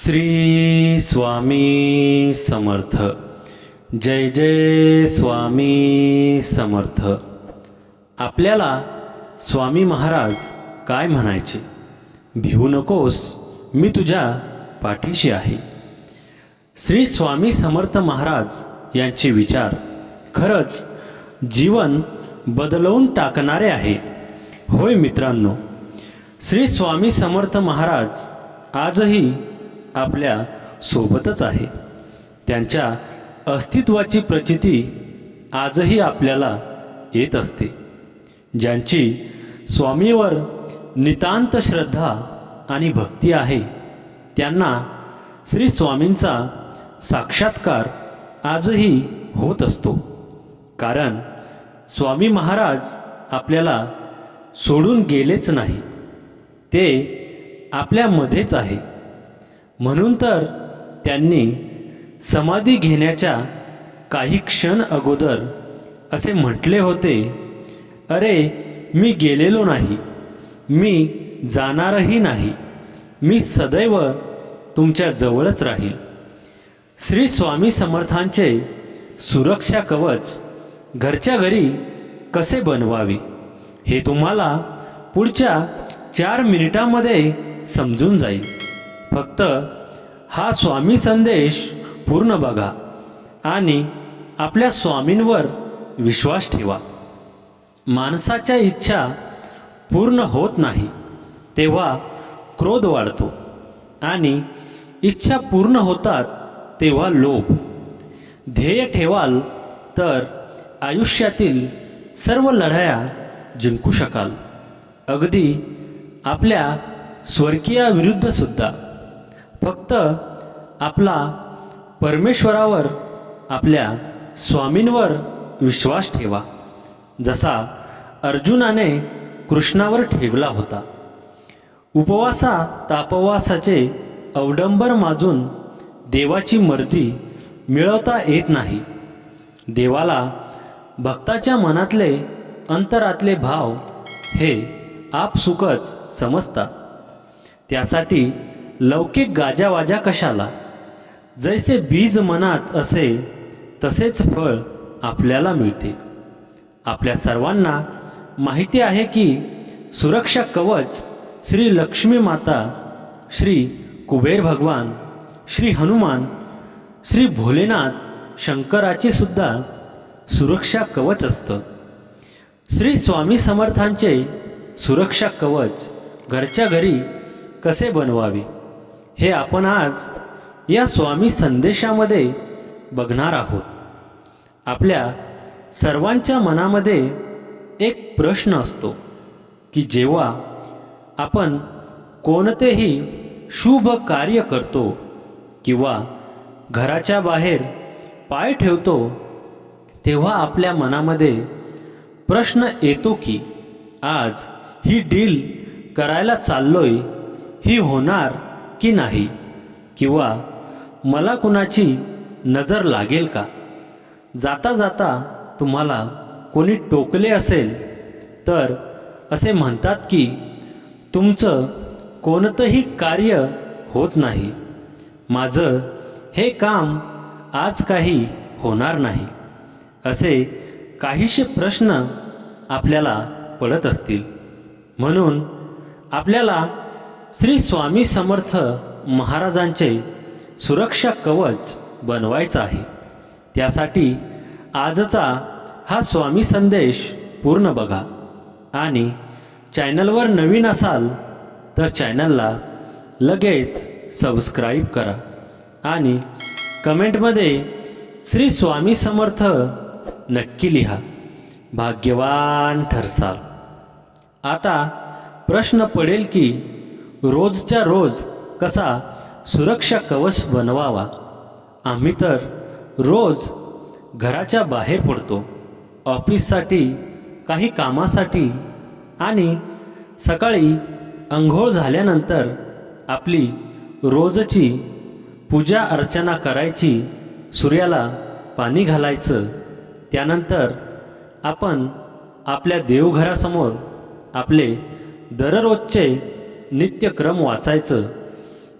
श्री स्वामी समर्थ। जय जय स्वामी समर्थ। आपल्याला स्वामी महाराज काय म्हणायचे? भिवू नकोस मी तुझ्या पाठीशी आहे. श्री स्वामी समर्थ महाराज यांचे विचार खरंच जीवन बदलवून टाकणारे आहे. होय मित्रांनो श्री स्वामी समर्थ महाराज आजही आपल्या सोबतच आहे. त्यांच्या अस्तित्वाची प्रचिती आजही आपल्याला येत असते. ज्यांची स्वामीवर नितांत श्रद्धा आणि भक्ती आहे त्यांना श्री स्वामींचा साक्षात्कार आजही होत असतो. कारण स्वामी महाराज आपल्याला सोडून गेलेच नाही. ते आपल्यामध्येच आहे. म्हणून तर त्यांनी समाधी घेण्याच्या काही क्षण अगोदर असे म्हटले होते अरे मी गेलेलो नाही मी जाणारही नाही मी सदैव तुमच्या जवळच राहील. श्री स्वामी समर्थांचे सुरक्षा कवच घरच्या घरी कसे बनवावे हे तुम्हाला पुढच्या चार मिनिटामध्ये समजून जाईल. फक्त हा स्वामी संदेश पूर्ण बघा आणि आपल्या स्वामींवर विश्वास ठेवा. माणसाच्या इच्छा पूर्ण होत नाही तेव्हा क्रोध वाढतो आणि इच्छा पूर्ण होतात तेव्हा लोभ. ध्येय ठेवाल तर आयुष्यातील सर्व लढाया जिंकू शकाल. अगदी आपल्या स्वर्गीयाविरुद्ध सुद्धा. फक्त आपला परमेश्वरावर आपल्या स्वामींवर विश्वास ठेवा जसा अर्जुनाने कृष्णावर ठेवला होता. उपवासा तापवासाचे अवडंबर माजून देवाची मर्जी मिळवता येत नाही. देवाला भक्ताच्या मनातले अंतरातले भाव हे आपसुकच समजतात. त्यासाठी लौकिक गाजावाजा कशाला? जैसे बीज मनात असे तसेच फळ आपल्याला मिळते. आपल्या सर्वांना माहिती आहे की सुरक्षा कवच श्री लक्ष्मी माता श्री कुबेर भगवान श्री हनुमान श्री भोलेनाथ शंकराचे सुद्धा सुरक्षा कवच असतं. श्री स्वामी समर्थांचे सुरक्षा कवच घरच्या घरी कसे बनवावे? हे आपण आज या स्वामी संदेशामध्ये बघणार आहोत. आपल्या सर्वांच्या मनामध्ये एक प्रश्न असतो की जेव्हा आपण कोणतेही शुभ कार्य करतो किंवा घराच्या बाहेर पाय ठेवतो तेव्हा आपल्या मनामध्ये प्रश्न येतो की आज ही डील करायला चाललोय ही होणार की नाही किंवा मला कुणाची नजर लागेल का? जाता जाता तुम्हाला कोणी टोकले असेल तर असे म्हणतात की तुमचं कोणतंही कार्य होत नाही. माझं हे काम आज काही होणार नाही असे काहीसे प्रश्न आपल्याला पडत असतील. म्हणून आपल्याला श्री स्वामी समर्थ महाराजांचे सुरक्षा कवच बनवायचं आहे. त्यासाठी आजचा हा स्वामी संदेश पूर्ण बघा. आणि चॅनलवर नवीन असाल तर चॅनलला लगेच सबस्क्राईब करा. आणि कमेंटमध्ये श्री स्वामी समर्थ नक्की लिहा. भाग्यवान ठरसाल. आता प्रश्न पडेल की रोजच्या रोज कसा सुरक्षा कवच बनवावा? आम्ही तर रोज घराच्या बाहेर पडतो ऑफिससाठी काही कामासाठी आणि सकाळी अंघोळ झाल्यानंतर आपली रोजची पूजा अर्चना करायची सूर्याला पाणी घालायचं. त्यानंतर आपण आपल्या देवघरासमोर आपले दररोजचे नित्यक्रम वाचायचं.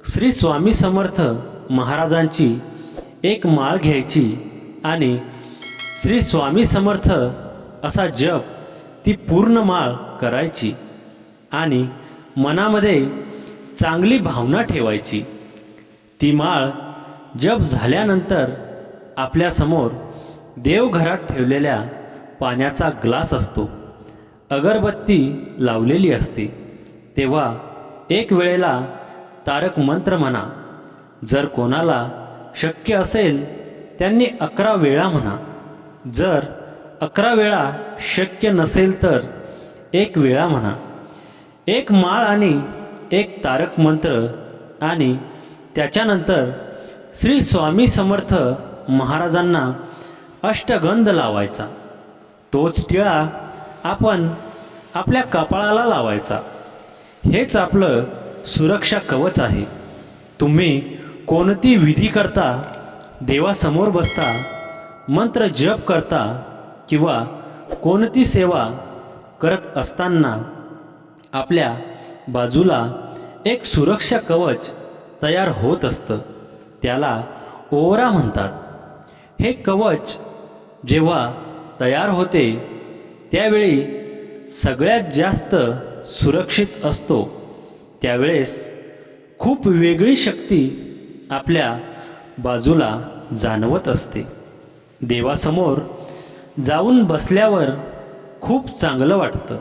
श्री स्वामी समर्थ महाराजांची एक माळ घ्यायची आणि श्री स्वामी समर्थ असा जप ती पूर्ण माळ करायची आणि मनामध्ये चांगली भावना ठेवायची. ती माळ जप झाल्यानंतर आपल्यासमोर देवघरात ठेवलेल्या पाण्याचा ग्लास असतो. अगरबत्ती लावलेली असते. तेव्हा एक वेळेला तारक मंत्र म्हणा जर कोणाला शक्य असेल त्यांनी अकरा वेळा म्हणा. जर अकरा वेळा शक्य नसेल तर एक वेळा म्हणा. एक माळ आणि एक तारक मंत्र आणि त्याच्यानंतर श्री स्वामी समर्थ महाराजांना अष्टगंध लावायचा. तोच टिळा आपण आपल्या कपाळाला लावायचा. हेच आपलं सुरक्षा कवच आहे. तुम्ही कोणती विधी करता देवासमोर बसता मंत्र जप करता किंवा कोणती सेवा करत असताना आपल्या बाजूला एक सुरक्षा कवच तयार होत असतं त्याला ओरा म्हणतात. हे कवच जेव्हा तयार होते त्यावेळी सगळ्यात जास्त सुरक्षित असतो त्यावेळेस खूप वेगळी शक्ती आपल्या बाजूला जाणवत असते. देवासमोर जाऊन बसल्यावर खूप चांगलं वाटतं.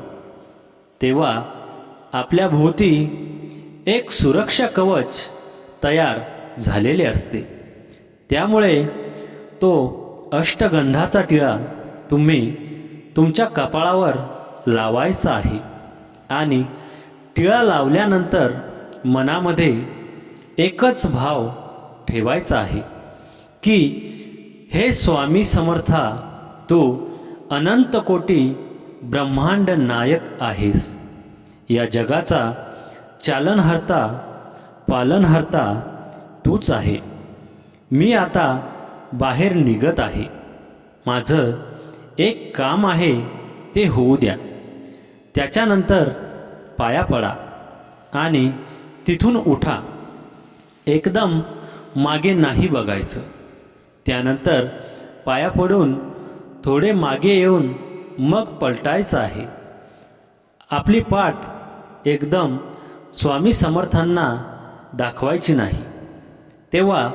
तेव्हा आपल्या भोवती एक सुरक्षा कवच तयार झालेले असते. त्यामुळे तो अष्टगंधाचा टिळा तुम्ही तुमच्या कपाळावर लावायचा आहे. आणि टिळा लावल्यानंतर मनामध्ये एकच भाव ठेवायचा आहे की हे स्वामी समर्था तू अनंत कोटी ब्रह्मांड नायक आहेस. या जगाचा चालनहर्ता पालनहर्ता तूच आहे. मी आता बाहेर निघत आहे. माझं एक काम आहे ते होऊ द्या. त्याच्यानंतर पाया पडा आणि तिथून उठा. एकदम मागे नाही बघायचं. त्यानंतर पाया पडून थोडे मागे येऊन मग पलटायचं आहे. आपली पाठ एकदम स्वामी समर्थांना दाखवायची नाही. तेव्हा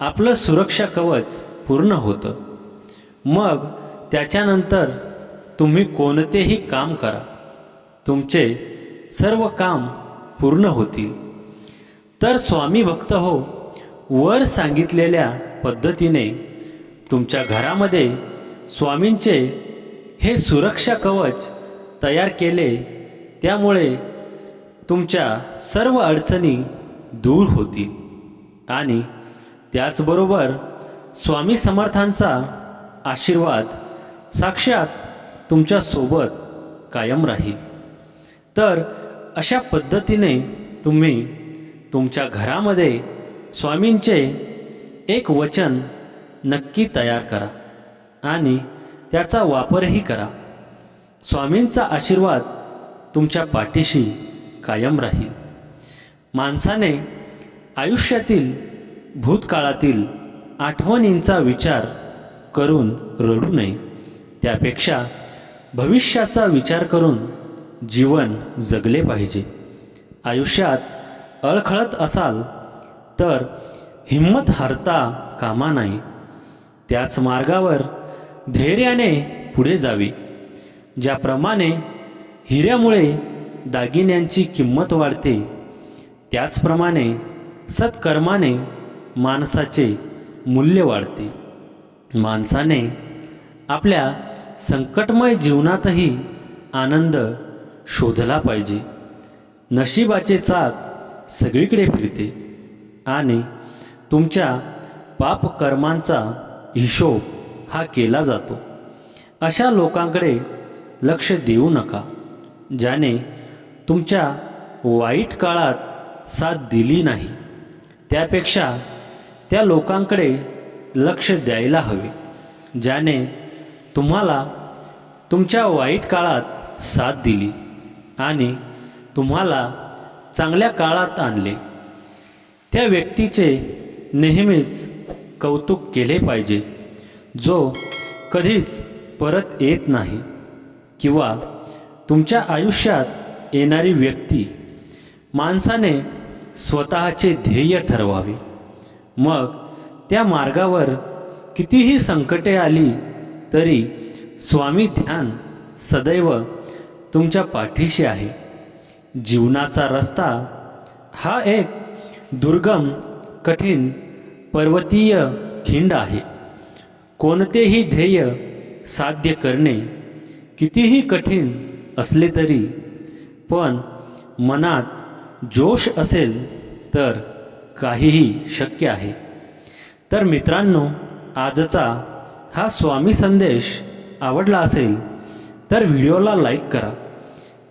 आपलं सुरक्षा कवच पूर्ण होतं. मग त्याच्यानंतर तुम्ही कोणतेही काम करा. तुमचे सर्व काम पूर्ण होतील. तर स्वामी भक्त हो वर सांगितलेल्या पद्धतीने तुमच्या घरामध्ये स्वामींचे हे सुरक्षा कवच तयार केले त्यामुळे तुमच्या सर्व अडचणी दूर होतील. आणि त्याचबरोबर स्वामी समर्थांचा आशीर्वाद साक्षात तुमच्यासोबत कायम राहील. तर अशा पद्धतीने तुम्ही तुमच्या घरामध्ये स्वामींचे एक वचन नक्की तयार करा आणि त्याचा वापरही करा. स्वामींचा आशीर्वाद तुमच्या पाठीशी कायम राहील. माणसाने आयुष्यातील भूतकाळातील आठवणींचा विचार करून रडू नये. त्यापेक्षा भविष्याचा विचार करून जीवन जगले पाहिजे. आयुष्यात अळखळत असाल तर हिंमत हरता कामा नाही. त्याच मार्गावर धैर्याने पुढे जावी. ज्याप्रमाणे हिऱ्यामुळे दागिन्यांची किंमत वाढते त्याचप्रमाणे सत्कर्माने माणसाचे मूल्य वाढते. माणसाने आपल्या संकटमय जीवनातही आनंद शोधला पाहिजे. नशिबाचे चाक सगळीकडे फिरते आणि तुमच्या पापकर्मांचा हिशोब हा केला जातो. अशा लोकांकडे लक्ष देऊ नका ज्याने तुमच्या वाईट काळात साथ दिली नाही. त्यापेक्षा त्या लोकांकडे लक्ष द्यायला हवे ज्याने तुम्हाला तुमच्या वाईट काळात साथ दिली. आणि तुम्हाला चांगल्या काळात आणले. त्या व्यक्तीचे नेहमीच कौतुक केले पाहिजे जो कधीच परत येत नाही किंवा तुमच्या आयुष्यात येणारी व्यक्ती माणसाने स्वतःचे ध्येय ठरवावे. मग त्या मार्गावर कितीही संकटे आली तरी स्वामी ध्यान सदैव तुमच्या पाठीशी आहे. जीवनाचा रस्ता हा एक दुर्गम कठीण पर्वतीय खिंड आहे. कोणतेही ध्येय साध्य करणे कितीही कठीण असले तरी पण मनात जोश असेल तर काहीही शक्य आहे. तर मित्रांनो आजचा हा स्वामी संदेश आवडला असेल तर व्हिडिओला लाईक करा.